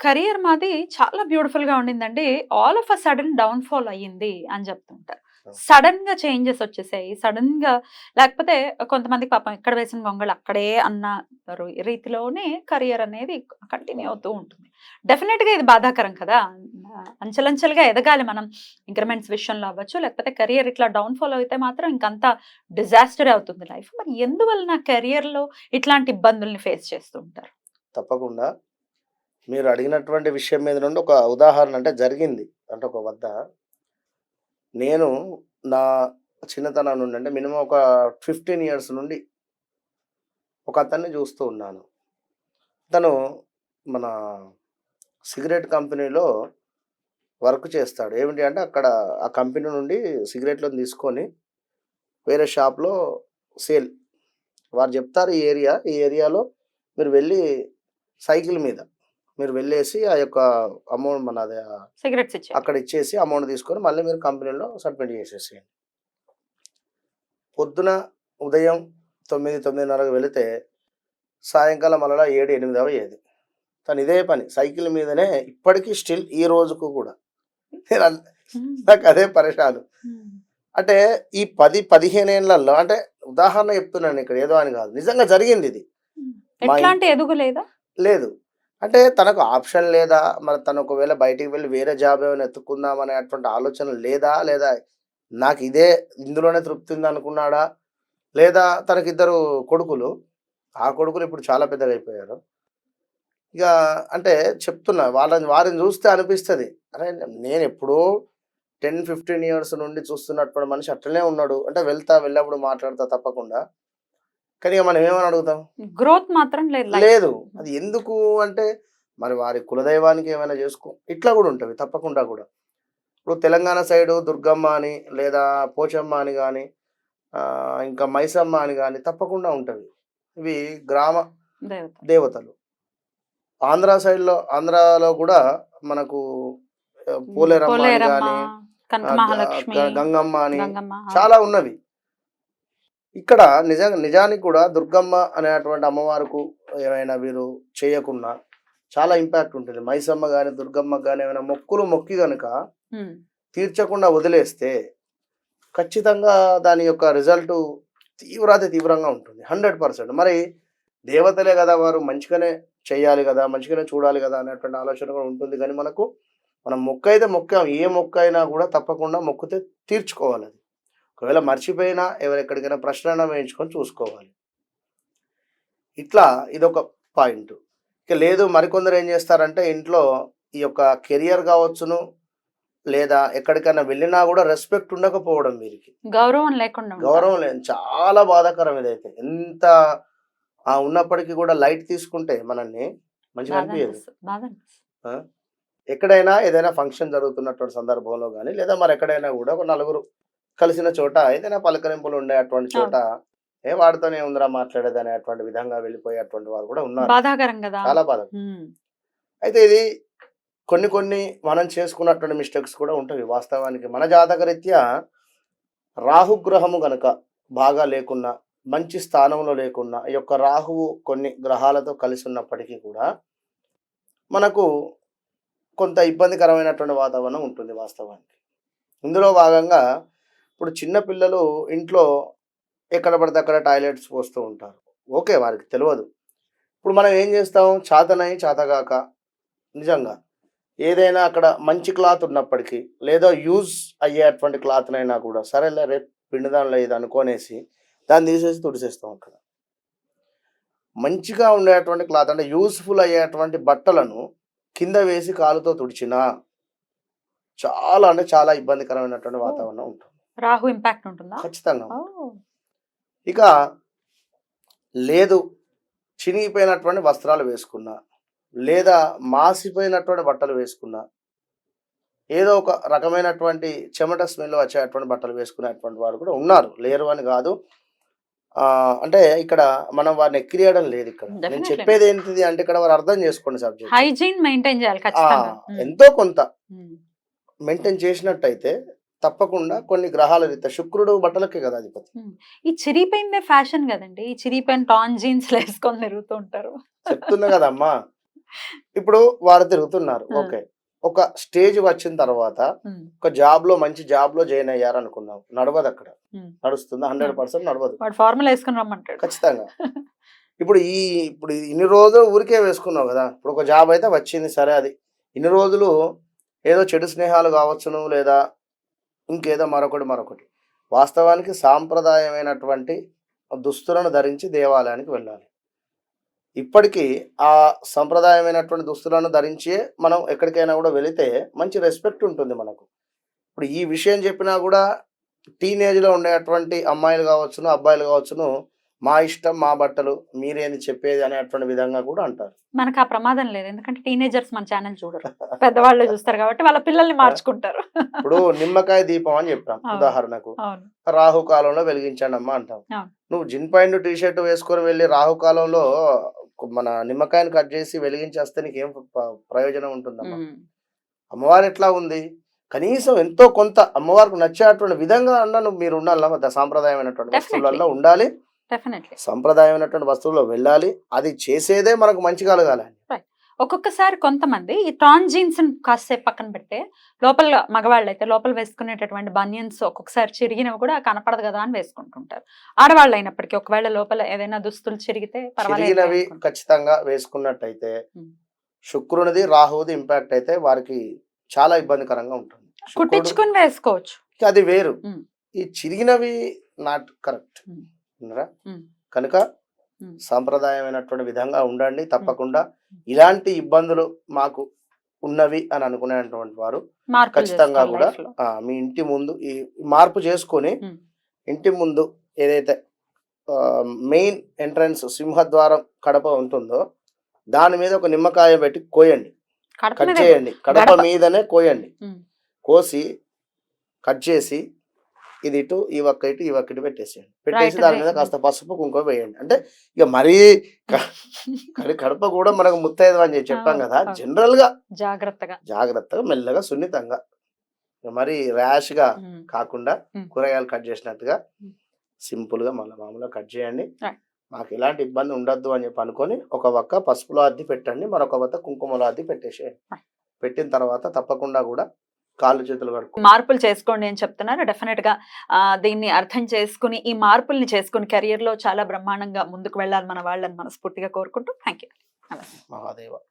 Career మాది చాలా బ్యూటిఫుల్గా ఉండిందండి. All of a sudden downfall అయ్యింది అని చెప్తుంటారు. సడన్గా చేంజెస్ వచ్చేసాయి. సడన్గా లేకపోతే కొంతమందికి పాపం ఎక్కడ వేసిన గొంగళి అక్కడే అన్న రీతిలోనే కెరియర్ అనేది కంటిన్యూ అవుతూ ఉంటుంది. డెఫినెట్గా ఇది బాధాకరం కదా. అంచెలంచెలుగా ఎదగాలి మనం ఇంక్రిమెంట్స్ విషయంలో అవ్వచ్చు లేకపోతే కెరియర్ ఇట్లా డౌన్ ఫాల్ అయితే మాత్రం ఇంకంతా డిజాస్టర్ అవుతుంది లైఫ్. మరి ఎందువల్ల కెరియర్లో ఇట్లాంటి ఇబ్బందుల్ని ఫేస్ చేస్తూ ఉంటారు? తప్పకుండా. మీరు అడిగినటువంటి విషయం మీద నుండి ఒక ఉదాహరణ అంటే జరిగింది. అంటే ఒక వద్ద నేను నా చిన్నతనం నుండి అంటే మినిమం ఒక ఫిఫ్టీన్ ఇయర్స్ నుండి ఒక అతన్ని చూస్తూ ఉన్నాను. అతను మన సిగరెట్ కంపెనీలో వర్క్ చేస్తాడు. ఏమిటి అంటే అక్కడ ఆ కంపెనీ నుండి సిగరెట్లను తీసుకొని వేరే షాప్లో సేల్. వారు చెప్తారు ఈ ఏరియా ఈ ఏరియాలో మీరు వెళ్ళి సైకిల్ మీద మీరు వెళ్ళేసి ఆ యొక్క అమౌంట్ మన సిగరెట్స్ ఇచ్చే అక్కడ ఇచ్చేసి అమౌంట్ తీసుకొని మళ్ళీ మీరు కంపెనీలో సబ్మిట్ చేసేసేయండి. పొద్దున ఉదయం తొమ్మిది తొమ్మిదిన్నరకు వెళితే సాయంకాలం మళ్ళీ ఏడు ఎనిమిది అయ్యేది తను ఇదే పని సైకిల్ మీదనే ఇప్పటికీ స్టిల్ ఈ రోజుకు కూడా. నాకు అదే పరిశాలు. అంటే ఈ పది పదిహేను ఏళ్ళల్లో అంటే ఉదాహరణ చెప్తున్నాను ఇక్కడ ఏదో అని కాదు. నిజంగా జరిగింది ఇది. ఎట్లాంటి ఎదుగు లేదా లేదు. అంటే తనకు ఆప్షన్ లేదా? మరి తను ఒకవేళ బయటికి వెళ్ళి వేరే జాబ్ ఏమైనా ఎత్తుకుందాం అనేటువంటి ఆలోచన లేదా? లేదా నాకు ఇదే ఇందులోనే తృప్తి ఉంది అనుకున్నాడా? లేదా తనకిద్దరు కొడుకులు? ఆ కొడుకులు ఇప్పుడు చాలా పెద్దగా అయిపోయారు. ఇక అంటే చెప్తున్నా వాళ్ళని వారిని చూస్తే అనిపిస్తుంది. అరే నేను ఎప్పుడో టెన్ ఫిఫ్టీన్ ఇయర్స్ నుండి చూస్తున్నటువంటి మనిషి అట్లనే ఉన్నాడు. అంటే వెళ్తా వెళ్ళినప్పుడు మాట్లాడతా తప్పకుండా. కానీ మనం ఏమని అడుగుతాం? గ్రోత్ మాత్రం లేదు. లేదు. అది ఎందుకు అంటే మరి వారి కులదైవానికి ఏమైనా చేసుకో ఇట్లా కూడా ఉంటుంది తప్పకుండా కూడా. ఇప్పుడు తెలంగాణ సైడు దుర్గమ్మ అని లేదా పోచమ్మ అని కానీ ఇంకా మైసమ్మ అని కానీ తప్పకుండా ఉంటుంది. ఇవి గ్రామ దేవత. దేవతలు. ఆంధ్ర సైడ్లో ఆంధ్రాలో కూడా మనకు పోలేరమ్మ అని కానీ గంగమ్మ అని చాలా ఉన్నవి. ఇక్కడ నిజ నిజానికి కూడా దుర్గమ్మ అనేటువంటి అమ్మవారికి ఏమైనా వీరు చేయకున్నా చాలా ఇంపాక్ట్ ఉంటుంది. మైసమ్మ కానీ దుర్గమ్మ కానీ ఏమైనా మొక్కులు మొక్కి కనుక. తీర్చకుండా వదిలేస్తే ఖచ్చితంగా దాని యొక్క రిజల్ట్ తీవ్రాతి తీవ్రంగా ఉంటుంది. Hundred percent. మరి దేవతలే కదా వారు మంచిగానే చేయాలి కదా మంచిగానే చూడాలి కదా అనేటువంటి ఆలోచన కూడా ఉంటుంది. కానీ మనకు మనం మొక్క అయితే మొక్కాం. ఏ మొక్క అయినా కూడా తప్పకుండా మొక్కితే తీర్చుకోవాలి అది. ఒకవేళ మర్చిపోయినా ఎవరెక్కడికైనా ప్రశ్న వేయించుకొని చూసుకోవాలి. ఇట్లా ఇదొక పాయింట్. ఇక లేదు మరికొందరు ఏం చేస్తారంటే ఇంట్లో ఈ యొక్క కెరియర్ కావచ్చును లేదా ఎక్కడికైనా వెళ్ళినా కూడా రెస్పెక్ట్ ఉండకపోవడం వీరికి. గౌరవం లేకుండా. గౌరవం లేదు చాలా బాధాకరం ఇదైతే. ఎంత ఆ ఉన్నప్పటికీ కూడా లైట్ తీసుకుంటే మనల్ని మంచిగా అనిపించదు. ఎక్కడైనా ఏదైనా ఫంక్షన్ జరుగుతున్నటువంటి సందర్భంలో కానీ లేదా మరి ఎక్కడైనా కూడా ఒక నలుగురు కలిసిన చోట ఏదైనా పలకరింపులు ఉండే అటువంటి చోట ఏ వాడితోనే ఉందిరా మాట్లాడేది అనేటువంటి విధంగా వెళ్ళిపోయేటువంటి వారు కూడా ఉన్నారు. బాధాకరం కదా. చాలా బాధ. అయితే ఇది కొన్ని కొన్ని మనం చేసుకున్నటువంటి మిస్టేక్స్ కూడా ఉంటాయి. వాస్తవానికి మన జాతక రీత్యా రాహుగ్రహము గనక బాగా లేకున్నా మంచి స్థానంలో లేకున్నా ఈ యొక్క రాహువు కొన్ని గ్రహాలతో కలిసి ఉన్నప్పటికీ కూడా మనకు కొంత ఇబ్బందికరమైనటువంటి వాతావరణం ఉంటుంది వాస్తవానికి. ఇందులో భాగంగా ఇప్పుడు చిన్న పిల్లలు ఇంట్లో ఎక్కడ పడితే అక్కడ టాయిలెట్స్ పోస్తూ ఉంటారు. ఓకే వారికి తెలియదు ఇప్పుడు మనం ఏం చేస్తాం? చాతనై చాతగాక. నిజంగా. ఏదైనా అక్కడ మంచి క్లాత్ ఉన్నప్పటికీ లేదా యూజ్ అయ్యేటువంటి క్లాత్నైనా కూడా సరేలే రేపు పిండిదానిలో ఇది అనుకోనేసి దాన్ని తీసేసి తుడిసేస్తాం అక్కడ. మంచిగా ఉండేటువంటి క్లాత్ అంటే యూస్ఫుల్ అయ్యేటువంటి బట్టలను కింద వేసి కాలుతో తుడిచినా చాలా అంటే చాలా ఇబ్బందికరమైనటువంటి వాతావరణం ఉంటుంది. రాహు ఇంపాక్ట్ ఉంటుందా? ఖచ్చితంగా. ఇక లేదు చినిగిపోయినటువంటి వస్త్రాలు వేసుకున్నా లేదా మాసిపోయినటువంటి బట్టలు వేసుకున్నా ఏదో ఒక రకమైనటువంటి చెమట స్మెల్ వచ్చేటువంటి బట్టలు వేసుకునేటువంటి వారు కూడా ఉన్నారు. లేరు అని కాదు. ఆ, అంటే ఇక్కడ మనం వారిని ఎక్కిరియడం లేదు ఇక్కడ. నేను. చెప్పేది ఏంటిది అంటే ఇక్కడ వారు అర్థం చేసుకోండి సబ్జెక్ట్ హైజీన్ మెయింటైన్ చేయాలి ఎంతో కొంత. మెయింటైన్ చేసినట్టయితే తప్పకుండా కొన్ని గ్రహాల రీత్యా. శుక్రుడు బట్టలకే కదా అధిపతి. ఈ చిరిగిపోయిందే ఫ్యాషన్ కదండి. ఈ చిరిగిపోయిన టాన్ జీన్స్ వేసుకొని తిరుగుతూ ఉంటారు. చెప్తున్నా కదమ్మా. ఇప్పుడు వారు తిరుగుతున్నారు. ఓకే. ఒక స్టేజ్ వచ్చిన తర్వాత ఒక జాబ్లో మంచి జాబ్లో జాయిన్ అయ్యారు అనుకుందాం నడవదు అక్కడ. నడుస్తుంది? హండ్రెడ్ పర్సెంట్ నడవదు. ఫార్మల్ వేసుకుని రమ్మంటాడు. ఖచ్చితంగా. ఇప్పుడు ఈ ఇప్పుడు ఇన్ని రోజులు ఊరికే వేసుకున్నావు కదా. ఇప్పుడు ఒక జాబ్ అయితే వచ్చింది సరే అది. ఇన్ని రోజులు ఏదో చెడు స్నేహాలు కావచ్చును లేదా ఇంకేదో మరొకటి మరొకటి. వాస్తవానికి సాంప్రదాయమైనటువంటి దుస్తులను ధరించి దేవాలయానికి వెళ్ళాలి. ఇప్పటికీ ఆ సంప్రదాయమైనటువంటి దుస్తులను ధరించే మనం ఎక్కడికైనా కూడా వెళితే మంచి రెస్పెక్ట్ ఉంటుంది మనకు. ఇప్పుడు ఈ విషయం చెప్పినా కూడా టీనేజ్లో ఉండేటువంటి అమ్మాయిలు కావచ్చును అబ్బాయిలు కావచ్చును మా ఇష్టం మా బట్టలు మీరేంది చెప్పేది అనేటువంటి విధంగా కూడా అంటారు. మనకు ఆ ప్రమాదం లేదు. ఎందుకంటే టీనేజర్స్ మన ఛానల్ చూడరు. పెద్దవాళ్ళు చూస్తారు కాబట్టి వాళ్ళ పిల్లల్ని మార్చుకుంటారు. ఇప్పుడు నిమ్మకాయ దీపం అని చెప్పాం. ఉదాహరణకు. రాహుకాలంలో వెలిగించండి అమ్మా అంటాం. నువ్వు జిన్ పాయింట్ టీ షర్ట్ వేసుకొని వెళ్ళి రాహుకాలంలో మన నిమ్మకాయని కట్ చేసి వెలిగించేస్తే నీకేం ప- ప్రయోజనం ఉంటుందమ్మా? అమ్మవారు ఎట్లా ఉంది? కనీసం ఎంతో కొంత అమ్మవారికి నచ్చేటువంటి విధంగా అన్న నువ్వు మీరు ఉండాలి సాంప్రదాయమైనటువంటి. వస్తువులలో ఉండాలి. డెఫినెట్లీ సంప్రదాయమైనటువంటి వస్తువుల్లో వెళ్ళాలి. అది చేసేదే మనకు మంచి కలగాలి. ఒక్కొక్కసారి కొంతమంది ఈ టాన్ జీన్స్ కాసేపు పక్కన పెడితే లోపల మగవాళ్ళు అయితే లోపల వేసుకునేటటువంటి బనియన్స్ ఒక్కొక్కసారి చిరిగినవి కూడా కనపడదు కదా అని వేసుకుంటుంటారు. ఆడవాళ్ళు అయినప్పటికీ ఒకవేళ లోపల ఏదైనా దుస్తులు చిరిగితే పర్వాలేదు. ఖచ్చితంగా వేసుకున్నట్టయితే ఉమ్. శుక్రునిది రాహువుది ఇంపాక్ట్ అయితే వారికి చాలా ఇబ్బందికరంగా ఉంటుంది. కుట్టించుకుని వేసుకోవచ్చు. అది వేరు. ఉమ్. ఈ చిరిగినవి నాట్ కరెక్ట్ ఉమ్. కనుక. సాంప్రదాయమైనటువంటి విధంగా ఉండండి తప్పకుండా ఇలాంటి ఇబ్బందులు మాకు ఉన్నవి అని అనుకునేటువంటి వారు ఖచ్చితంగా కూడా మీ ఇంటి ముందు ఈ మార్పు చేసుకొని. ఇంటి ముందు ఏదైతే మెయిన్ ఎంట్రన్స్ సింహద్వారం కడప ఉంటుందో దాని మీద ఒక నిమ్మకాయ పెట్టి కోయండి కట్ చేయండి కడప. మీదనే కోయండి. కోసి కట్ చేసి ఇది ఇటు ఈ ఒక్క ఇటు ఈ ఒక్క ఇటు పెట్టేసేయండి పెట్టేసి దాని. మీద కాస్త పసుపు కుంకుమ వేయండి అంటే ఇక మరీ కడప కూడా మనకు ముత్తైదు అని చెప్పి కదా. జనరల్గా జాగ్రత్తగా జాగ్రత్తగా మెల్లగా సున్నితంగా ఇక మరీ ర్యాష్గా. కాకుండా. కూరగాయలు కట్ చేసినట్టుగా. సింపుల్గా మళ్ళీ మామూలుగా కట్ చేయండి. మాకు ఎలాంటి ఇబ్బంది ఉండొద్దు అని చెప్పి అనుకొని ఒక వక్క పసుపులో అద్ది పెట్టండి మరొక వక్క కుంకుమలో అద్ది పెట్టేసేయండి. పెట్టిన తర్వాత తప్పకుండా కూడా కాళ్ళు చేతులు కడుక్కో. మార్పులు చేసుకోండి అని చెప్తున్నారు. డెఫినెట్గా దీన్ని అర్థం చేసుకుని ఈ మార్పుల్ని చేసుకుని కెరియర్లో చాలా బ్రహ్మాండంగా ముందుకు వెళ్ళాలి మన వాళ్ళని మనస్ఫూర్తిగా కోరుకుంటూ. Thank you Mahadeva.